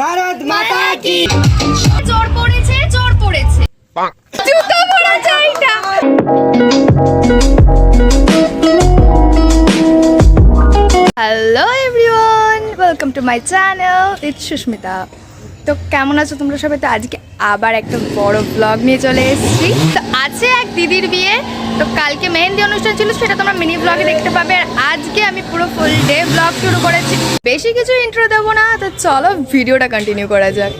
ভারত মাতা কি? জোর পড়েছে জোর পড়েছে। জুতো পরা চাইটা। Hello everyone welcome to my channel it's Susmita তো কেমন আছো তোমরা সবাই? তো আজকে আবার একটা বড় ব্লগ নিয়ে চলে এসেছি। তো আছে এক দিদির বিয়ে। তো কালকে মেহেন্দি অনুষ্ঠান ছিল, সেটা তোমরা মিনি ব্লগে দেখতে পাবে। আর আজকে আমি পুরো ফুল ডে ব্লগ শুরু করেছি। বেশি কিছু ইন্ট্রো দেবো না, তো চলো ভিডিওটা কন্টিনিউ করা যাক।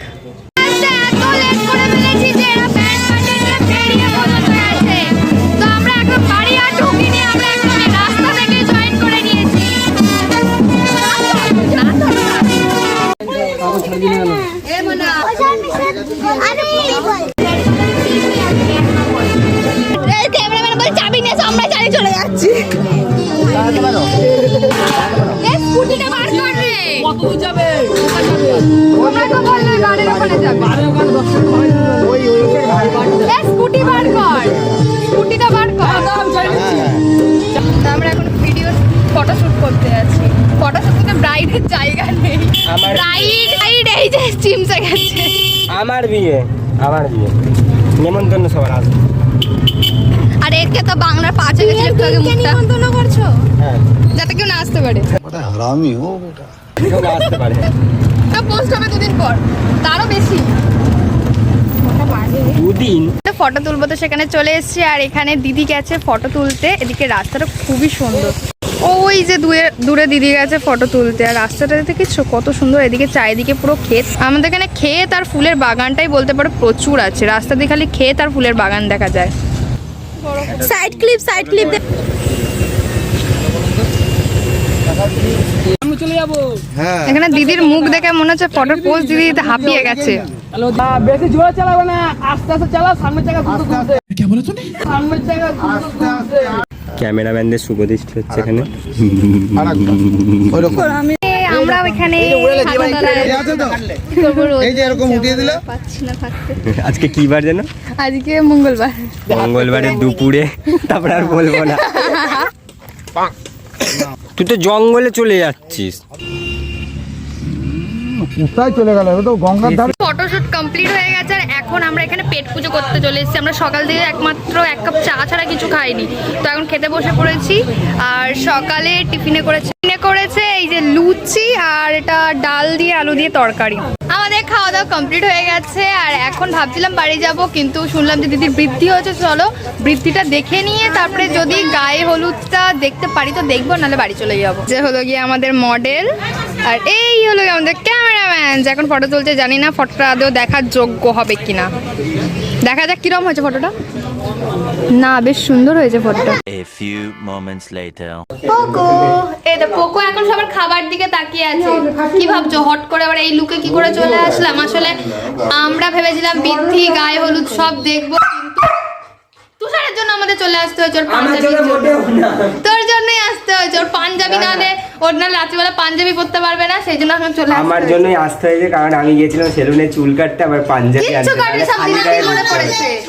তো আমরা এখন ভিডিও ফটোশুট করতে যাচ্ছি। ফটোশুট করতে ব্রাইডের জায়গা নেই। আমার- ব্রাইড ব্রাইড এই যে চিমসে গেছে। আমার বিয়ে আমার বিয়ে। নেমন্তন্ন সবার আসবে দেখে তো বাংলার পাঁচে গেছিল একটু আগে মুখটা নিমন্ত্রণ করছ? হ্যাঁ। যাতে কেউ না আসতে পারে। ওটা হারামি ও ওটা কেউ না আসতে পারে। তা পোস্ট হবে দুদিন পর। তারও বেশি। দুদিন? ফটো তুলবো তো সেখানে চলে এসছি আর এখানে দিদি গেছে ফটো তুলতে। এদিকে রাস্তাটা খুবই সুন্দর। ওই যে দূরে দূরে দিদি গেছে ফটো তুলতে আর রাস্তাটা দেখেছ কত সুন্দর। এদিকে চারিদিকে পুরো ক্ষেত। আমাদের এখানে ক্ষেত আর ফুলের বাগানটাই বলতে পারো প্রচুর আছে। রাস্তা দিয়ে খালি ক্ষেত আর ফুলের বাগান দেখা যায়। সাইড ক্লিপ সাইড ক্লিপ হ্যাঁ। এখানে দিদির মুখ দেখে মনে হচ্ছে ফটোর পোজ দিদি হাঁপিয়ে গেছে। বেশি জোরে চালাবে না। আস্তে আস্তে চালাও সামনের জায়গা দ্রুত তুলতে। সামনের জায়গা দ্রুত তুলতে ক্যামেরাম্যানদের শুভ দৃষ্টি হচ্ছে এখানে। আমরা এখানে এই আছে তো? এই যে এরকম উঠিয়ে দিলে? পাচ্ছি না থাকতে। আজকে কি বার যেন? আজকে মঙ্গলবার। মঙ্গলবারের দুপুরে তারপর আর বলব না। তুই তো জঙ্গলে চলে যাচ্ছিস। কোথায় চলে গেল? তো গঙ্গার ধারে ফটোশুট কমপ্লিট হয়ে গেছে আর এখন আমরা এখানে পেট পুজো করতে চলে এসেছি। আমরা সকাল থেকে একমাত্র এক কাপ চা ছাড়া কিছু খাইনি। তো এখন খেতে বসে পড়েছি আর সকালে টিফিনে করেছে টিফিনে করেছে লুচি আর এটা ডাল দিয়ে আলু দিয়ে তরকারি। আমাদের খাওয়া দাওয়া কমপ্লিট হয়ে গেছে আর এখন ভাবছিলাম বাড়ি যাব কিন্তু শুনলাম যে দিদির বৃদ্ধি হয়েছে চলো বৃদ্ধিটা দেখে নিয়ে তারপরে যদি গায়ে হলুদটা দেখতে পারি তো দেখব নাহলে বাড়ি চলে যাব। যে হলো গিয়ে আমাদের মডেল আর এই হলো গিয়ে আমাদের ক্যামেরাম্যান যে এখন ফটো তুলতে জানি না ফটোটা আদৌ দেখার যোগ্য হবে কিনা। দেখা যাক কিরম হয়েছে ফটোটা না বেশ সুন্দর হয়েছে ফটোটা। A few moments later. পোকো। এই তো পোকো এখন সবার খাবার দিকে তাকিয়ে আছে। কি ভাবছ? হট করে আবার এই লুকে কি করে চলে আসলাম? আসলে আমরা ভেবেছিলাম বৃদ্ধি গায়ে হলুদ সব দেখব কিন্তু তুষারের জন্য আমাদের চলে আসতে হয়েছে ওর পাঞ্জাবির জন্য তোর জন্যই আসতে হয়েছে। ওর পাঞ্জাবি না দে ওর না রাত্রিবেলা পাঞ্জাবি পরতে পারবে না সেই জন্য এখন চলে আমার জন্যই আসতে হয়েছে কারণ আমি গিয়েছিলাম সেলুনে চুল কাটতে আবার পাঞ্জাবি আনতে। মনে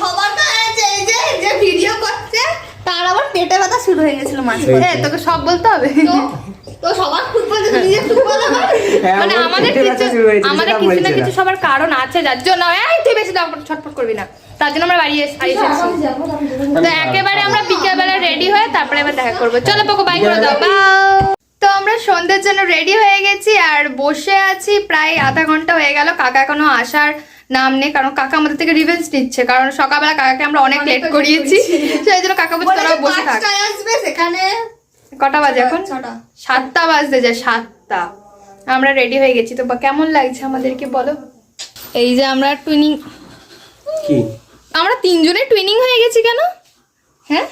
সবার তো আছে এই যে যে ভিডিও করছে তার আবার পেটে ব্যথা শুরু হয়ে গেছিল মাঝে হ্যাঁ তোকে সব বলতে হবে। তো সবার হ্যাঁ, মানে আমাদের কিছু আমাদের কিছু না কিছু সবার কারণ আছে যার জন্য এই তুই বেশি দাম ছটফট করবি না। তার জন্য আমরা বাড়ি এসেছি। তো একেবারে আমরা বিকেলবেলা রেডি হয়ে তারপরে এবার দেখা করব। চলো পোকো বাই করে দাও তো আমরা সন্ধ্যের জন্য রেডি হয়ে গেছি আর বসে আছি প্রায় আধা ঘণ্টা হয়ে গেল কাকা এখনও আসার নাম নেই কারণ কাকা আমাদের থেকে রিভেন্স নিচ্ছে কারণ সকালবেলা কাকাকে আমরা অনেক লেট করিয়েছি সেই জন্য কাকা বলছে তোরাও বসে থাক। আসবে সেখানে। কটা বাজে এখন? সাতটা বাজতে যায় সাতটা। আমরা রেডি হয়ে গেছি তো বা কেমন লাগছে আমাদেরকে বলো? এই যে আমরা টুইনিং কি? আমরা তিনজনে টুইনিং হয়ে গেছি কেন? হ্যাঁ?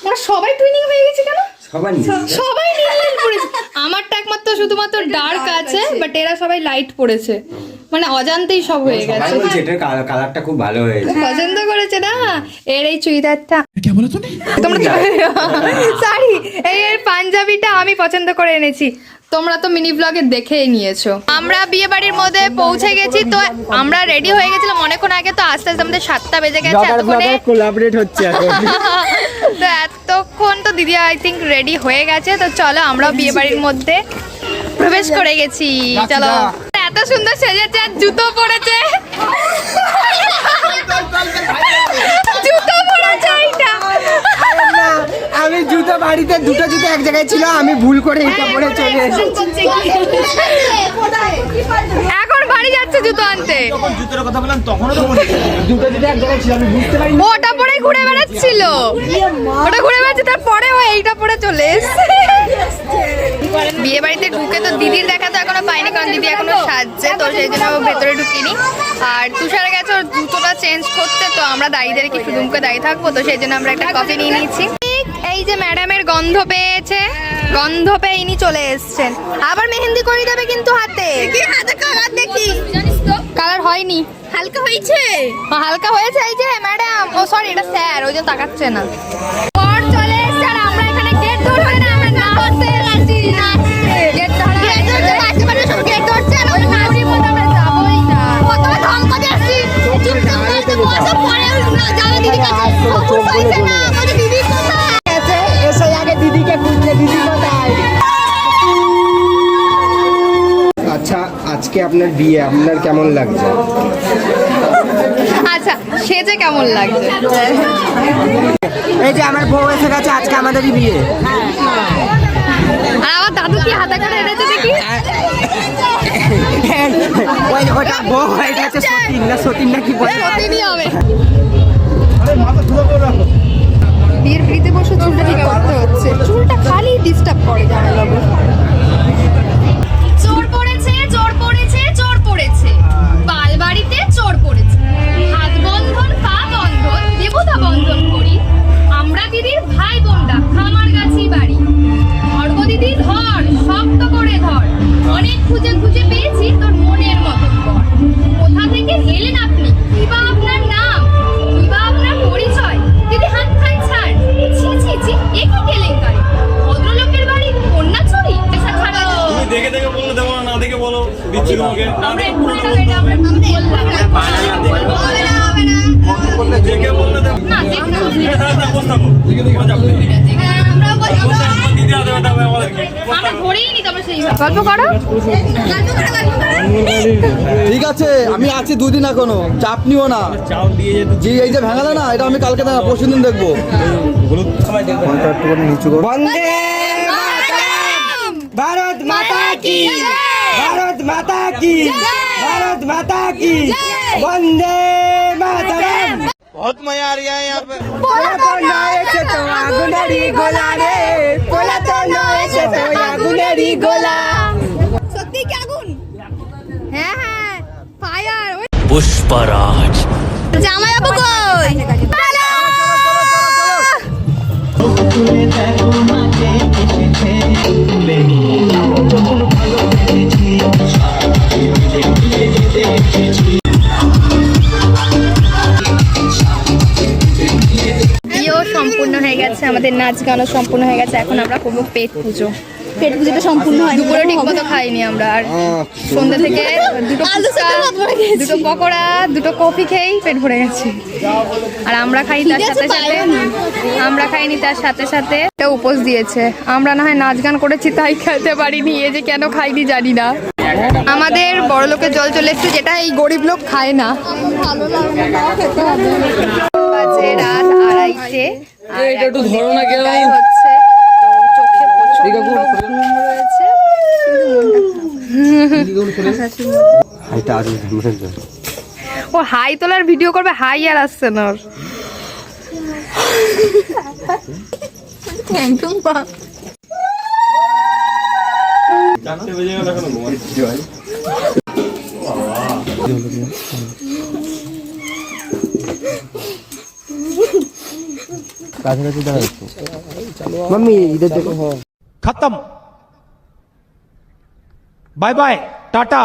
আমরা সবাই টুইনিং হয়ে গেছি কেন? সবার সবাই নীল নীল পড়েছে আমারটা একমাত্র শুধুমাত্র ডার্ক আছে বাট এরা সবাই লাইট পড়েছে। মানে অজান্তেই সব হয়ে গেছে। এটার কালারটা খুব ভালো হয়েছে। পছন্দ করেছে না? এর এই চুড়িদারটা। তোমরা সরি এই এর পাঞ্জাবিটা আমি পছন্দ করে এনেছি। তোমরা তো মিনি ব্লগে দেখেই নিয়েছো। আমরা বিয়ে বাড়ির মধ্যে পৌঁছে গেছি তো আমরা রেডি হয়ে গেছিলাম। অনেকক্ষণ আগে তো আস্তে আস্তে আমাদের সাতটা বেজে গেছে এতক্ষণে কোলাবরেট হচ্ছে তো এতক্ষণ তো দিদি আই থিঙ্ক রেডি হয়ে গেছে। তো চলো আমরাও বিয়ে বাড়ির মধ্যে প্রবেশ করে গেছি। চলো। এত সুন্দর সেজেছে আর জুতো পরেছে। জুতো পরেছে এইটা। আমি জুতো বাড়িতে দুটো জুতো এক জায়গায় ছিল আমি ভুল করে এটা পরে চলে এসেছি। এখন বাড়ি যাচ্ছে জুতো আনতে। জুতোর কথা বললাম তখনও তো দুটো এক জায়গায় ছিল আমি বুঝতে পারি ওটা পরেই ঘুরে বেড়াচ্ছিল। ওটা ঘুরে বেড়াচ্ছে তারপরে ও এইটা পরে চলে এসছে। বিয়ে বাড়িতে ঢুকে তো দিদির দেখা তো এখনও পাইনি কারণ দিদি এখনও সাজছে তো সেই জন্য ও ভেতরে ঢুকিনি। আর তুষার গেছে ওর জুতোটা চেঞ্জ করতে তো আমরা দাঁড়িয়ে কি শুধু দাঁড়িয়ে থাকব তো সেই জন্য আমরা একটা কফি নিয়ে নিয়েছি। এই যে ম্যাডামের গন্ধ পেয়েছে। গন্ধ পেয়ে ইনি চলে এসছেন। আবার মেহেন্দি করে দেবে কিন্তু হাতে। হাতে কালার দেখি? কালার হয়নি। হালকা হয়েছে? হালকা হয়েছে এই যে ম্যাডাম। ও সরি এটা স্যার ওই যে তাকাচ্ছে না। পর চলে এসছে আর আমরা এখানে গেট ধরে না আমরা নাচতে এসেছি। আজকে আপনার বিয়ে আপনার কেমন লাগছে? আচ্ছা সেজে কেমন লাগছে? এই যে আমার বউ এসে গেছে আজকে আমাদেরই বিয়ে। আর আমার দাদু কি হাতে করে এনেছে দেখি? ওই ওটা বউ এটা হচ্ছে সতীন না সতীন না কি বলে? সত্যি হবে। মাথা ধুলো করে রাখো বিয়ের ফ্রিতে বসে চুলটা ঠিক করতে হচ্ছে? চুলটা খালি ডিস্টার্ব করে জামাইবাবু পড়েছে। বাল বাড়িতে চোর পড়েছে। গল্প করো ঠিক আছে আমি আছি দুদিন এখনও চাপ নিও না। যে এই যে ভাঙালে না এটা আমি কালকে না পরশু দিন দেখব। বন্দে ভারত মাতা কি। মাতা কি ভারত মাতা কি বন্দে মাতরম बहुत मजा आ रहा है यहाँ पे পোলা তো নয় সে তো আগুনেরই গোলা রে পোলা তো নয় সে তো আগুনেরই গোলা সত্যি কি আগুন হ্যাঁ হ্যাঁ ফায়ার Pushparaj. জামাই বাবু কই হ্যালো গেছে আমাদের নাচ গানও সম্পূর্ণ হয়ে গেছে এখন আমরা করব পেট পুজো। পেট পুজোটা সম্পূর্ণ হয় দুপুরে ঠিক মতো খাইনি আমরা আর সন্ধ্যা থেকে দুটো ফুচকা দুটো পকোড়া দুটো কফি খেয়েই পেট ভরে গেছে। আর আমরা খাই তার সাথে সাথে আমরা খাইনি তার সাথে সাথে এটা উপোস দিয়েছে। আমরা না হয় নাচ গান করেছি তাই খেতে পারিনি এ যে কেন খাইনি জানি না। আমাদের বড় লোকের জল চলে এসছে যেটা এই গরিব লোক খায় না। বাজে রাত আড়াইটে। আর একটু ধরো না কেন? হচ্ছে তো চোখে প্রচুর রয়েছে কিন্তু মনটা ও হাই তোলার ভিডিও করবে হাই আর আসছে না ওর। একদম বাপ। খতম। Bye bye tata.